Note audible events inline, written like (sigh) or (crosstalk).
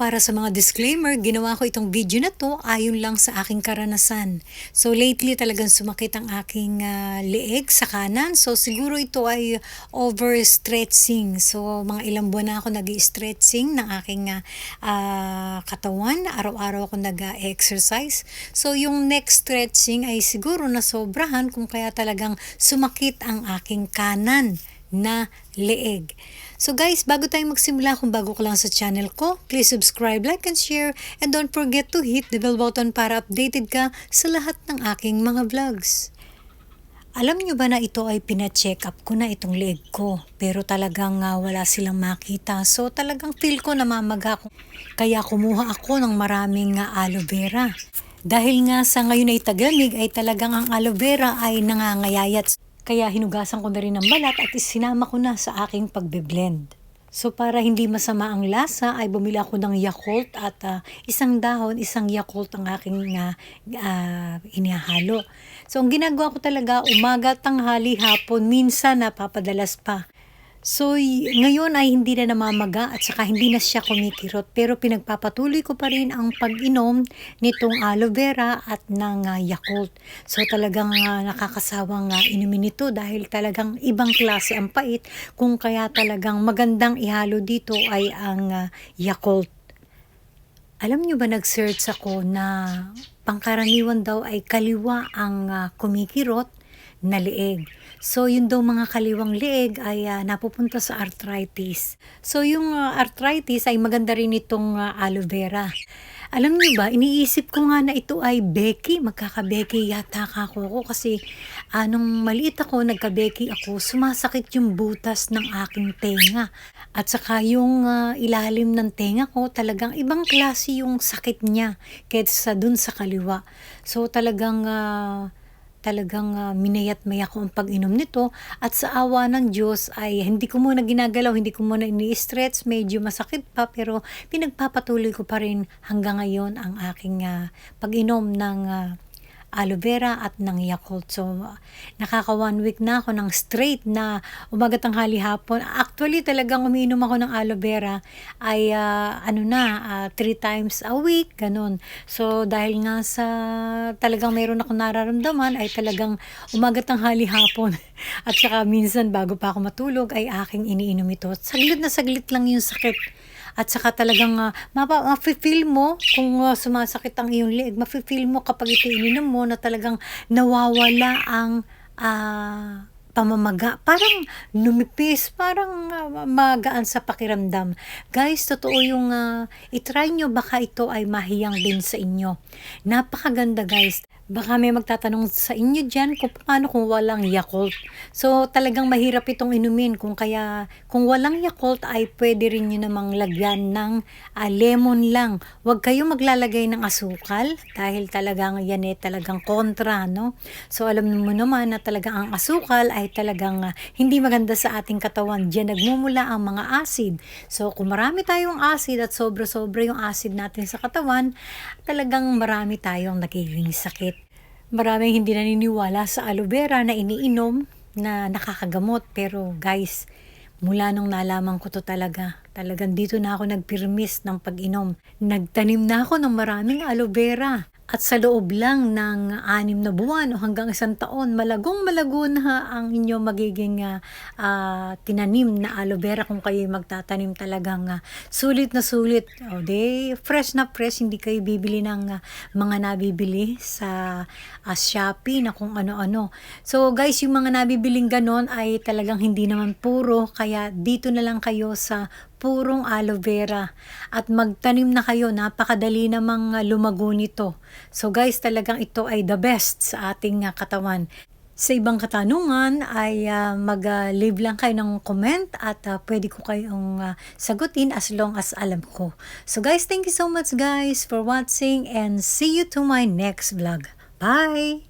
Para sa mga disclaimer, ginawa ko itong video na to ayon lang sa aking karanasan. So lately talagang sumakit ang aking ah, leeg sa kanan. So siguro ito ay overstretching. So mga ilang buwan na ako nag-stretching ng aking ah, katawan. Araw-araw ako nag-exercise. So yung next stretching ay siguro na sobrahan kung kaya talagang sumakit ang aking kanan na leeg. So guys, bago tayo magsimula, kung bago ka lang sa channel ko, please subscribe, like, and share, and don't forget to hit the bell button para updated ka sa lahat ng aking mga vlogs. Alam nyo ba na ito ay pina-check up ko na itong leg ko, pero talagang ah, wala silang makita. So talagang feel ko namamaga ko. Kaya kumuha ako ng maraming ah, aloe vera. Dahil nga sa ngayon ay taglamig ay talagang ang aloe vera ay nangangayayat. Kaya hinugasan ko na rin ng balat at isinama ko na sa aking pagbe-blend. So para hindi masama ang lasa ay bumili ako ng Yakult at ah, isang dahon, isang Yakult ang aking uh, inihalo. So ang ginagawa ko talaga umaga, tanghali, hapon, minsan napapadalas pa. So ngayon ay hindi na namamaga at saka hindi na siya kumikirot pero pinagpapatuloy ko pa rin ang pag-inom nitong aloe vera at ng ah, Yakult. So talagang ah, nakakasawang uh, inumin ito dahil talagang ibang klase ang pait kung kaya talagang magandang ihalo dito ay ang ah, Yakult. Alam nyo ba nag-search ako na pangkaraniwan daw ay kaliwa ang ah, kumikirot na leeg. So, yun daw mga kaliwang leeg ay ah, napupunta sa arthritis. So, yung ah, arthritis ay maganda rin itong ah, aloe vera. Alam niyo ba, iniisip ko nga na ito ay Becky. Magkaka-Becky yata ako ko kasi anong maliit ako, nagka-Becky ako, sumasakit yung butas ng aking tenga. At saka yung ah, ilalim ng tenga ko, talagang ibang klase yung sakit niya kaysa dun sa kaliwa. So talagang ah, talagang uh, minayat-maya ko ang pag-inom nito at sa awa ng Diyos ay hindi ko muna ginagalaw, hindi ko muna ini-stretch, medyo masakit pa pero pinagpapatuloy ko pa rin hanggang ngayon ang aking uh, pag-inom ng uh, aloe vera at ng Yakult. So, nakaka one week na ako ng straight na umaga tanghali hapon. Actually, talagang umiinom ako ng aloe vera ay uh, ano na, uh, three times a week, ganun. So, dahil nga sa talagang mayroon ako nararamdaman ay talagang umaga tanghali hapon. (laughs) at saka minsan bago pa ako matulog ay aking iniinom ito. Saglit na saglit lang yung sakit at saka talagang uh, mapa, mafe-feel mo kung uh, sumasakit ang iyong leeg, mafe-feel mo kapag ito ininom mo na talagang nawawala ang uh, pamamaga. Parang numipis, parang uh, magaan sa pakiramdam. Guys, totoo yung uh, itry nyo baka ito ay mahiyang din sa inyo. Napakaganda guys. Baka may magtatanong sa inyo dyan kung paano kung walang Yakult. So talagang mahirap itong inumin kung kaya kung walang Yakult ay pwede rin nyo namang lagyan ng uh, lemon lang. Huwag kayo maglalagay ng asukal dahil talagang yan eh talagang kontra no. So alam mo naman na talagang ang asukal ay talagang uh, hindi maganda sa ating katawan. Diyan nagmumula ang mga acid. So kung marami tayong acid at sobra-sobra yung acid natin sa katawan, talagang marami tayong nagiging sakit. Maraming hindi naniniwala sa aloe vera na iniinom na nakakagamot. Pero guys, mula nung nalaman ko to talaga, talagang dito na ako nagpirmis ng pag-inom. Nagtanim na ako ng maraming aloe vera. At sa loob lang ng anim na buwan o hanggang isang taon, malagong malago na ang inyo magiging uh, uh, tinanim na aloe vera kung kayo magtatanim talagang uh, sulit na sulit. O de, fresh na fresh, hindi kayo bibili ng uh, mga nabibili sa uh, Shopee na kung ano-ano. So guys, yung mga nabibiling ganon ay talagang hindi naman puro, kaya dito na lang kayo sa purong aloe vera at magtanim na kayo napakadali namang lumago nito so guys talagang ito ay the best sa ating katawan sa ibang katanungan ay uh, mag-leave uh, lang kayo ng comment at uh, pwede ko kayong uh, sagutin as long as alam ko. So guys, thank you so much guys for watching and see you to my next vlog. Bye!